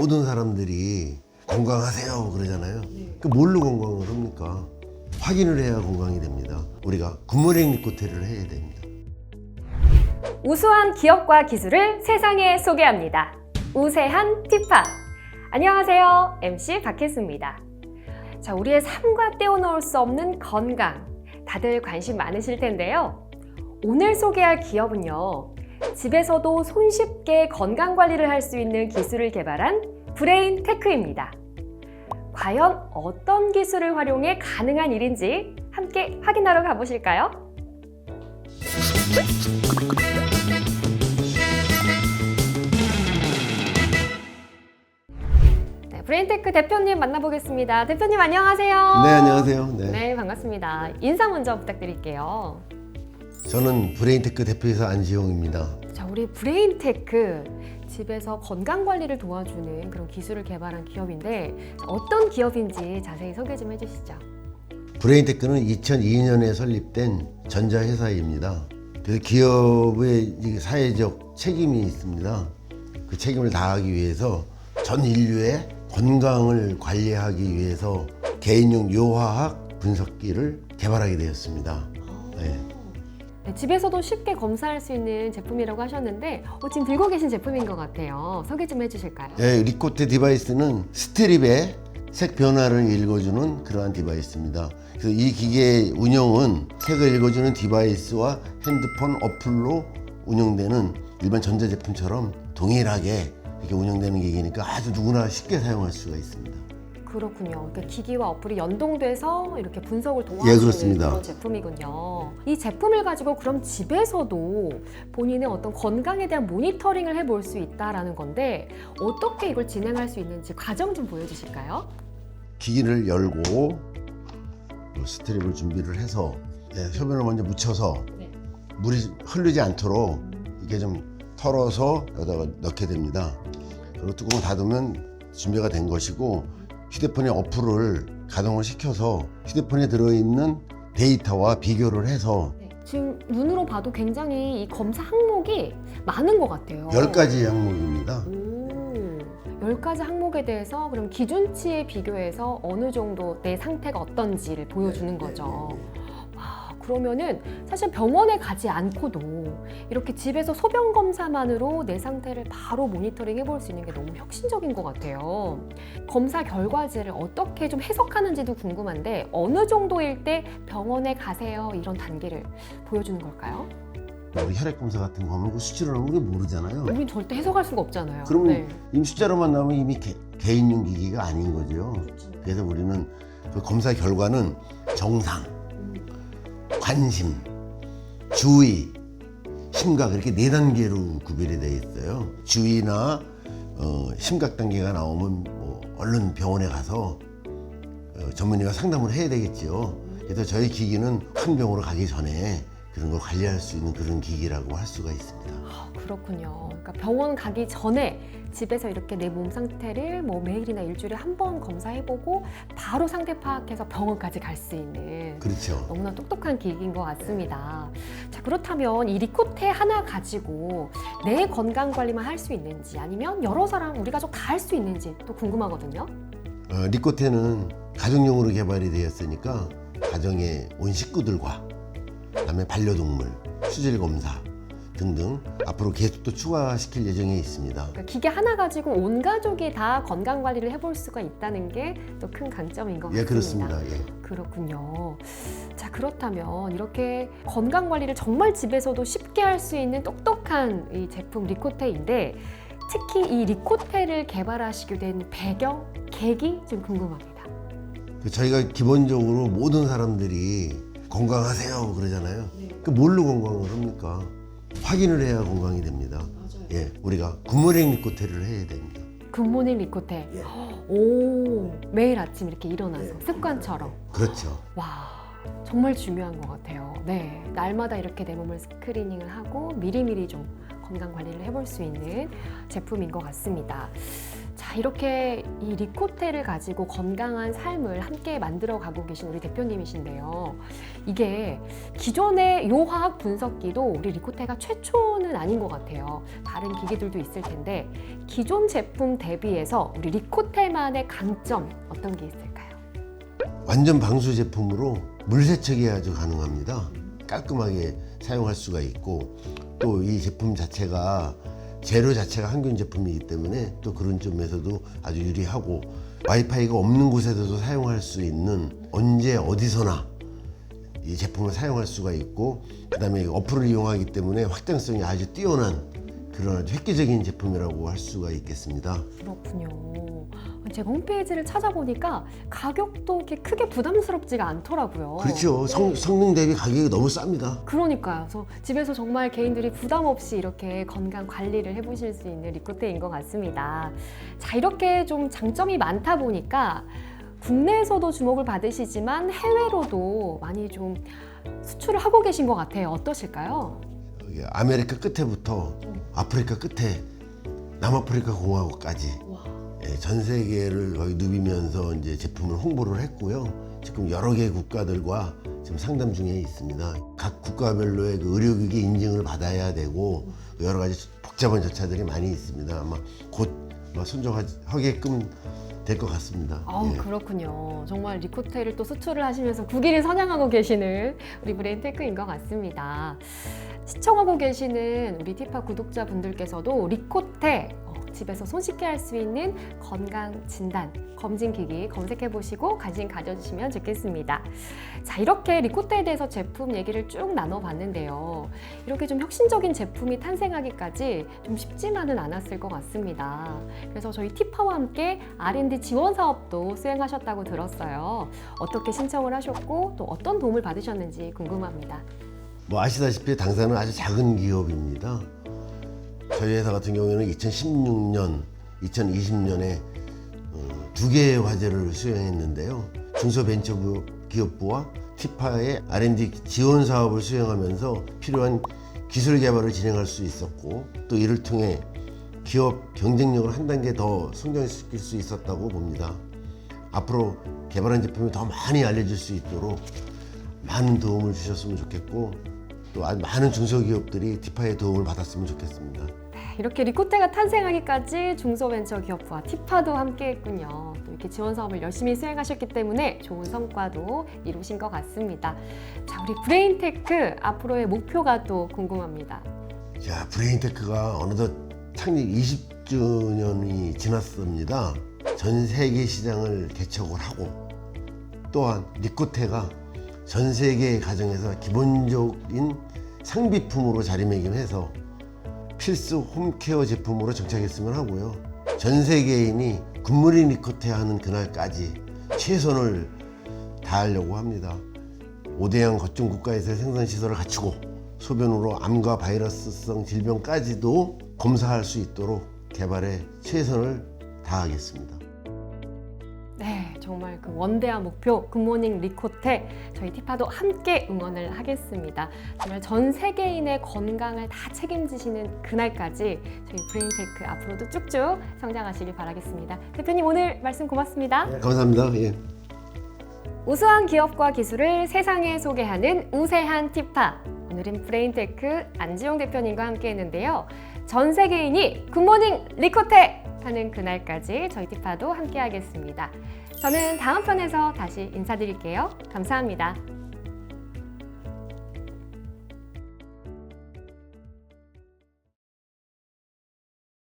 모든 사람들이 건강하세요 그러잖아요. 그 뭘로 건강을 합니까? 확인을 해야 건강이 됩니다. 우리가 굿모닝 리코테를 해야 됩니다. 우수한 기업과 기술을 세상에 소개합니다. 우세한 티파. 안녕하세요. MC 박혜수입니다. 자, 우리의 삶과 떼어놓을 수 없는 건강. 다들 관심 많으실 텐데요. 오늘 소개할 기업은요. 집에서도 손쉽게 건강 관리를 할 수 있는 기술을 개발한 브레인 테크입니다. 과연 어떤 기술을 활용해 가능한 일인지 함께 확인하러 가보실까요? 네, 브레인테크 대표님 만나보겠습니다. 대표님 안녕하세요. 네 안녕하세요. 네. 네, 반갑습니다. 인사 먼저 부탁드릴게요. 저는 브레인테크 대표이사 안지용입니다. 자, 우리 브레인테크 집에서 건강 관리를 도와주는 그런 기술을 개발한 기업인데 자, 어떤 기업인지 자세히 소개 좀 해주시죠. 브레인테크는 2002년에 설립된 전자회사입니다. 그래서 기업의 이 사회적 책임이 있습니다. 그 책임을 다하기 위해서 전 인류의 건강을 관리하기 위해서 개인용 요화학 분석기를 개발하게 되었습니다. 네. 네, 집에서도 쉽게 검사할 수 있는 제품이라고 하셨는데 어, 지금 들고 계신 제품인 것 같아요. 소개 좀 해주실까요? 네, 리코테 디바이스는 스트립의 색 변화를 읽어주는 그러한 디바이스입니다. 그래서 이 기계의 운영은 색을 읽어주는 디바이스와 핸드폰 어플로 운영되는 일반 전자제품처럼 동일하게 이렇게 운영되는 기계니까 아주 누구나 쉽게 사용할 수가 있습니다. 그렇군요. 그러니까 기기와 어플이 연동돼서 이렇게 분석을 도와주는 예, 그렇습니다. 그런 제품이군요. 이 제품을 가지고 그럼 집에서도 본인의 어떤 건강에 대한 모니터링을 해볼 수 있다라는 건데 어떻게 이걸 진행할 수 있는지 과정 좀 보여주실까요? 기기를 열고 뭐 스트립을 준비를 해서 네, 소변을 먼저 묻혀서 네. 물이 흐르지 않도록 이렇게 좀 털어서 여기다가 넣게 됩니다. 그리고 뚜껑을 닫으면 준비가 된 것이고 휴대폰의 어플을 가동을 시켜서 휴대폰에 들어있는 데이터와 비교를 해서 지금 눈으로 봐도 굉장히 이 검사 항목이 많은 것 같아요. 10가지 항목입니다. 오, 10가지 항목에 대해서 그럼 기준치에 비교해서 어느 정도 내 상태가 어떤지를 보여주는 거죠. 와, 그러면은 사실 병원에 가지 않고도 이렇게 집에서 소변 검사만으로 내 상태를 바로 모니터링 해볼 수 있는 게 너무 혁신적인 것 같아요. 검사 결과지를 어떻게 좀 해석하는지도 궁금한데 어느 정도일 때 병원에 가세요 이런 단계를 보여주는 걸까요? 뭐 혈액 검사 같은 거 하면 그 수치로 나오는 게 모르잖아요. 우린 절대 해석할 수가 없잖아요. 그러면 네. 이미 숫자로만 나오면 이미 개, 개인용 기기가 아닌 거죠. 그래서 우리는 그 검사 결과는 정상, 관심, 주의, 심각 이렇게 네 단계로 구별이 되어 있어요. 주의나 어, 심각 단계가 나오면 뭐 얼른 병원에 가서 어, 전문의가 상담을 해야 되겠죠. 그래서 저희 기기는 한 병으로 가기 전에 그런 걸 관리할 수 있는 그런 기기라고 할 수가 있습니다. 아, 그렇군요. 그러니까 병원 가기 전에 집에서 이렇게 내 몸 상태를 뭐 매일이나 일주일에 한 번 검사해보고 바로 상태 파악해서 병원까지 갈 수 있는 그렇죠. 너무나 똑똑한 기기인 것 같습니다. 자, 그렇다면 이 리코테 하나 가지고 내 건강 관리만 할 수 있는지 아니면 여러 사람, 우리 가족 다 할 수 있는지 또 궁금하거든요. 어, 리코테는 가정용으로 개발이 되었으니까 가정의 온 식구들과 그다음에 반려동물, 수질 검사 등등 앞으로 계속 또 추가시킬 예정에 있습니다. 그러니까 기계 하나 가지고 온 가족이 다 건강 관리를 해볼 수가 있다는 게 또 큰 강점인 것 같습니다. 예, 그렇습니다. 예. 그렇군요. 자, 그렇다면 이렇게 건강 관리를 정말 집에서도 쉽게 할 수 있는 똑똑한 이 제품 리코테인데 특히 이 리코테를 개발하시게 된 배경, 계기 좀 궁금합니다. 그 저희가 기본적으로 모든 사람들이 건강하세요 그러잖아요. 그 뭘로 건강을 합니까? 확인을 해야 건강이 됩니다. 예, 우리가 굿모닝 리코테를 해야 됩니다. 굿모닝 리코테. 오, 매일 아침 이렇게 일어나서 습관처럼. 그렇죠. 와, 정말 중요한 것 같아요. 네, 날마다 이렇게 내 몸을 스크리닝을 하고 미리미리 좀 건강 관리를 해볼 수 있는 제품인 것 같습니다. 이렇게 이 리코테를 가지고 건강한 삶을 함께 만들어 가고 계신 우리 대표님이신데요. 이게 기존의 요화학 분석기도 우리 리코테가 최초는 아닌 것 같아요. 다른 기기들도 있을 텐데 기존 제품 대비해서 우리 리코테만의 강점 어떤 게 있을까요? 완전 방수 제품으로 물 세척이 아주 가능합니다. 깔끔하게 사용할 수가 있고 또 이 제품 자체가 재료 자체가 항균 제품이기 때문에 또 그런 점에서도 아주 유리하고 와이파이가 없는 곳에서도 사용할 수 있는 언제 어디서나 이 제품을 사용할 수가 있고 그다음에 어플을 이용하기 때문에 확장성이 아주 뛰어난 그런 획기적인 제품이라고 할 수가 있겠습니다. 그렇군요. 제가 홈페이지를 찾아보니까 가격도 이렇게 크게 부담스럽지가 않더라고요. 그렇죠. 성, 성능 대비 가격이 너무 쌉니다. 그러니까요. 그래서 집에서 정말 개인들이 부담 없이 이렇게 건강 관리를 해보실 수 있는 리코테인 것 같습니다. 자, 이렇게 좀 장점이 많다 보니까 국내에서도 주목을 받으시지만 해외로도 많이 좀 수출을 하고 계신 것 같아요. 어떠실까요? 아메리카 끝에부터 아프리카 끝에 남아프리카 공화국까지 전 세계를 거의 누비면서 이제 제품을 홍보를 했고요. 지금 여러 개 국가들과 지금 상담 중에 있습니다. 각 국가별로의 그 의료기기 인증을 받아야 되고 여러 가지 복잡한 절차들이 많이 있습니다. 아마 곧 아마 선정하게끔 될 것 같습니다. 아우 예. 그렇군요. 정말 리코테를 또 수출을 하시면서 국위를 선양하고 계시는 우리 브레인테크인 것 같습니다. 시청하고 계시는 우리 티파 구독자분들께서도 리코테 어, 집에서 손쉽게 할 수 있는 건강 진단 검진 기기 검색해 보시고 관심 가져주시면 좋겠습니다. 자 이렇게 리코테에 대해서 제품 얘기를 쭉 나눠봤는데요. 이렇게 좀 혁신적인 제품이 탄생하기까지 좀 쉽지만은 않았을 것 같습니다. 그래서 저희 티파와 함께 R&D 지원 사업도 수행하셨다고 들었어요. 어떻게 신청을 하셨고 또 어떤 도움을 받으셨는지 궁금합니다. 뭐 아시다시피 당사는 아주 작은 기업입니다. 저희 회사 같은 경우에는 2016년, 2020년에 어, 두 개의 과제를 수행했는데요. 중소벤처기업부와 티파의 R&D 지원 사업을 수행하면서 필요한 기술 개발을 진행할 수 있었고 또 이를 통해 기업 경쟁력을 한 단계 더 성장시킬 수 있었다고 봅니다. 앞으로 개발한 제품이 더 많이 알려질 수 있도록 많은 도움을 주셨으면 좋겠고 또 많은 중소기업들이 티파의 도움을 받았으면 좋겠습니다. 이렇게 리코테가 탄생하기까지 중소벤처기업부와 티파도 함께했군요. 또 이렇게 지원 사업을 열심히 수행하셨기 때문에 좋은 성과도 이루신 것 같습니다. 자, 우리 브레인테크 앞으로의 목표가 또 궁금합니다. 자, 브레인테크가 어느덧 창립 20주년이 지났습니다. 전 세계 시장을 개척을 하고 또한 리코테가 전 세계의 가정에서 기본적인 상비품으로 자리매김해서 필수 홈케어 제품으로 정착했으면 하고요. 전 세계인이 굿모닝 리코테 하는 그날까지 최선을 다하려고 합니다. 5대양 거점 국가에서 생산 시설을 갖추고 소변으로 암과 바이러스성 질병까지도 검사할 수 있도록 개발에 최선을 다하겠습니다. 네, 정말 그 원대한 목표 굿모닝 리코테 저희 티파도 함께 응원을 하겠습니다. 정말 전 세계인의 건강을 다 책임지시는 그날까지 저희 브레인테크 앞으로도 쭉쭉 성장하시길 바라겠습니다. 대표님 오늘 말씀 고맙습니다. 감사합니다. 예. 우수한 기업과 기술을 세상에 소개하는 우세한 티파. 오늘은 브레인테크 안지용 대표님과 함께 했는데요. 전 세계인이 굿모닝 리코테 하는 그날까지 저희 티파도 함께 하겠습니다. 저는 다음 편에서 다시 인사드릴게요. 감사합니다.